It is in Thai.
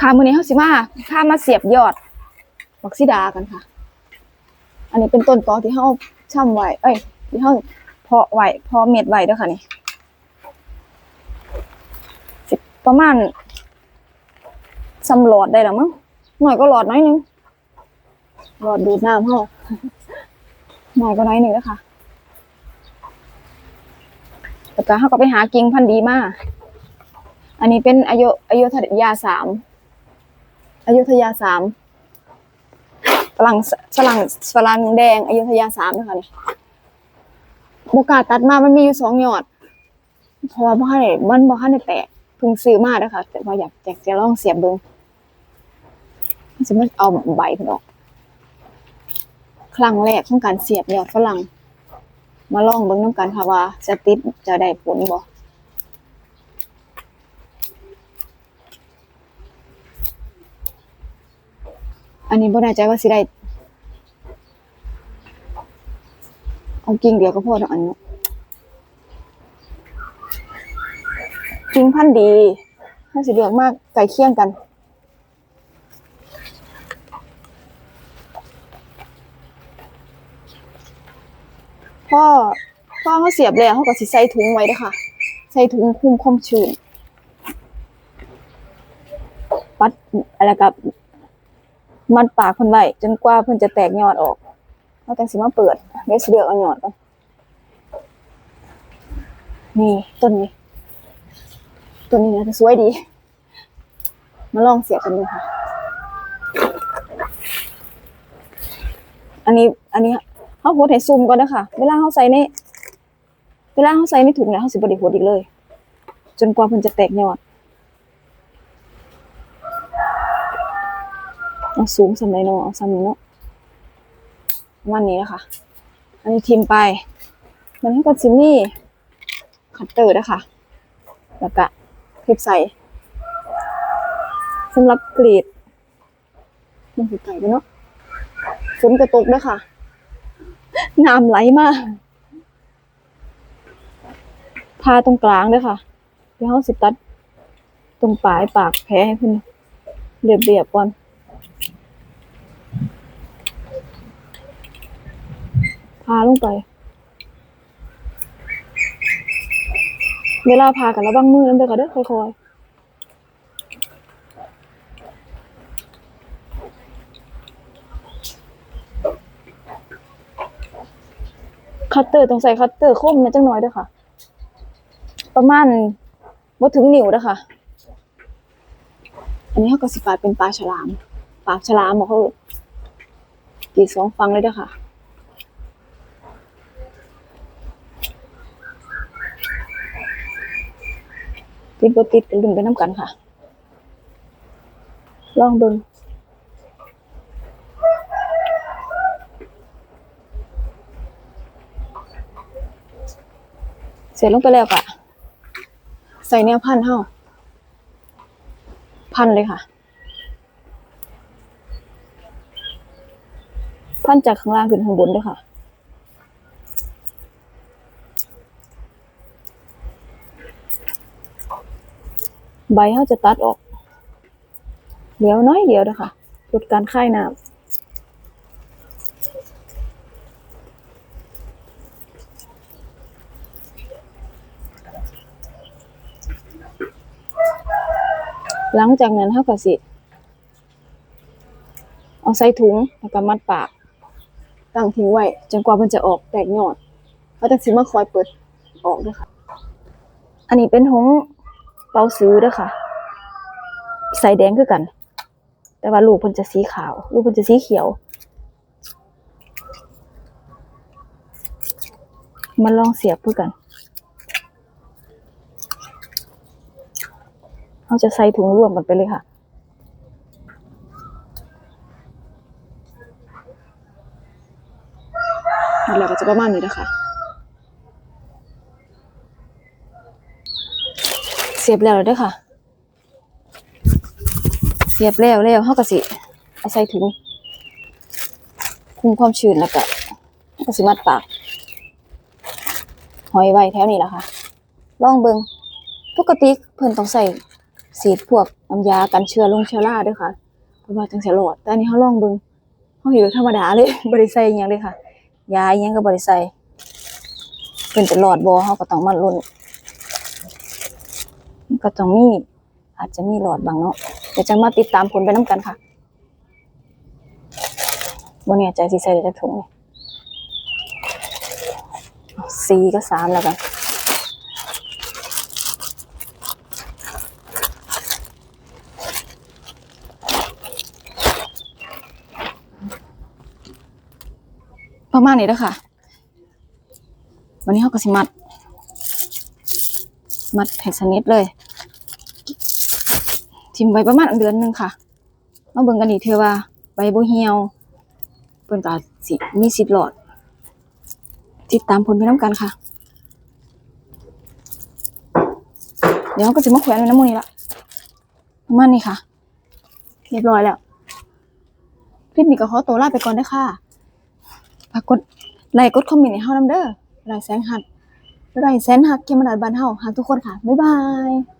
ค่ะมื้อนี้เฮาสิมาพามาเสียบยอดบักซิดากันค่ะ อันนี้เป็นต้นตอที่เฮาช่ำไว้ เอ้ย ที่เฮาเพาะไว้เพาะเม็ดไว้เด้อค่ะนี่สิประมาณสำหลอดได้แล้วมั้งหน่อยก็หลอดน้อยหนึงหลอดดูดน้ำเฮาหน่อยก็น้อยหนึงเด้อค่ะแล้วก็เฮาก็ไปหากิ่งพันธุ์ดีมาอันนี้เป็นอายุอายุทยาสาม อายุทยาสามฝรั่งฝรั่งฝรั่งแดงอายุทยาสามนะคะนี่โอกาสตัดมามันมีอยู่สองยอด เพราะว่าบ้านเนี่ยมันบ้านเนี่ยแตกเพิ่งซื้อมาเด้อค่ะแต่ว่าอยากอยากจะลองเสียบเบิ้งจะไม่เอาใบเพิ่นออกครั้งแรกของการเสียบยอดฝรั่ง มาลองเบิ้งน้ำกันค่ะว่าจะติดจะได้ผลบ่ อันนี้บ่แน่ใจว่าสิได้เอากิ่งเดียวก็พอเนาะอันนี้กิ่งพันธุ์ดีถ้าสิเลือกมากไก่เคียงกันพ่อพ่อเขาเสียบแล้วเขาก็สิใส่ถุงไว้ด้อค่ะ ใส่ถุงคุมความชื้นปัดอะไรกับ มัดปากเพิ่นไว้จนกว่าเพิ่นจะแตกยอดออกเราจังสิมาเปิดเดี๋ยวสิเลือกเอายอดก่อนนี่ต้นนี้ ต้นนี้นะจะสวยดี มาลองเสียบกันดูค่ะ อันนี้ อันนี้เฮาโหดให้ซูมก่อนนะคะเวลาเฮาใส่ในเวลาเฮาใส่ในถุงแล้วเฮาสิบ่ได้โหดอีกเลย จนกว่าเพิ่นจะแตกยอด เอาสูงสำไรเนาะเอาสำนี้เนาะวันนี้นะคะอันนี้ทิมไป มันให้กับซิมมี่คัตเตอร์นะคะแล้วก็คลิปใส่สำหรับกรีดมันสิไก่ไปเนาะฝนกระตกด้วยค่ะน้ำไหลมากพาตรงกลางด้วยค่ะเดี๋ยวเขาสิตัด ตรงปลายปากแผลให้เพิ่นเรียบๆก่อน พาลงไป เวลาพากันระวังมือนั่นเด้อค่ะเด้อค่อยๆคัตเตอร์ต้องใส่คัตเตอร์คมนะจังน้อยด้อค่ะ ประมาณบ่ถึงนิ้วด้อค่ะ อันนี้เขาก็สิปาดเป็นปลาฉลามปลาฉลามบอกเขาตีสองฟังเลยด้อค่ะ ติดบ่ติดก็ลุ้นไปน้ำกันค่ะ ลองเบิ่งเสร็จลงไปแล้วกะใส่แนวพันเฮาพันเลยค่ะ พันจากข้างล่างขึ้นข้างบนด้วยค่ะ ใบเขาจะตัดออก เดี๋ยวน้อยเดียวนะคะลดการค่ายน้ำหลังจากนั้นเขาก็สิเอาใส่ถุงแล้วก็มัดปาก ตั้งทิ้งไว้จนกว่ามันจะออกแตกยอดเขาจะสิมาคอยเปิดออกด้วยค่ะ อันนี้เป็นถุง เปาซื้อเด้วยค่ะ ใส่แดงคือกัน แต่ว่าลูกเพิ่นจะสีขาว ลูกเพิ่นจะสีเขียว มาลองเสียบเพื่อกันเราจะใส่ถุงร่วมกันไปเลยค่ะแล้วก็จะประมาณนี้นะคะ สียบแล้วเด้อค่ะ เสียบแล้วแล้วเฮาก็สิเอาใส่ถุงคุมความชื้นแล้วก็เฮาก็สิมัดปากหอยไว้แถวนี้ล่ะค่ะ ลองเบิงปกติเพิ่นต้องใส่สีดพวกน้ำยากันเชื้อลงเชื้อราด้วยค่ะเพราะว่าจังสิรอด แต่อันนี้เฮาลองเบิงเฮาเห็นธรรมดาเลยบ่ได้ใส่อิหยังเลยค่ะ ยาอิหยังก็บ่ได้ใส่เพิ่นจะรอดบ่เฮาก็ต้องมาลุ้น ก็ต้องมี อาจจะมีหลอดบางเนาะเดี๋ยวจะมาติดตามผลไปนํกันค่ะบ่แน่ใจสิใส่ได้จักถุงนี่เอาสี่ก็สามแล้วกันประมาณนี้เด้อค่ะ วันนี้เขาก็สิมัด มัดให้สนิทเลย ทิมไว้ประมาณเดือนหนึงค่ะมาเบิ่งกันอีกเทื่อว่าใบบ่เหี่ยวเพิ่นก็สิมีสิทธิ์รอด ติดตามผลไปนํกันค่ะ เดี๋ยวเราก็สิมาแขวนไว้น้ำมูนี่ละประมาณนี้ค่ะ เรียบร้อยแล้ว คลิปนี้ก็ขอตัวลาไปก่อนเด้ค่ะฝากกดไลค์กดคอมเมนต์ให้เฮานำเด้อไลค์แสนหักไลค์แสนหักเกมมาดาบ้านเฮาหักทุกคนค่ะ บ๊ายบาย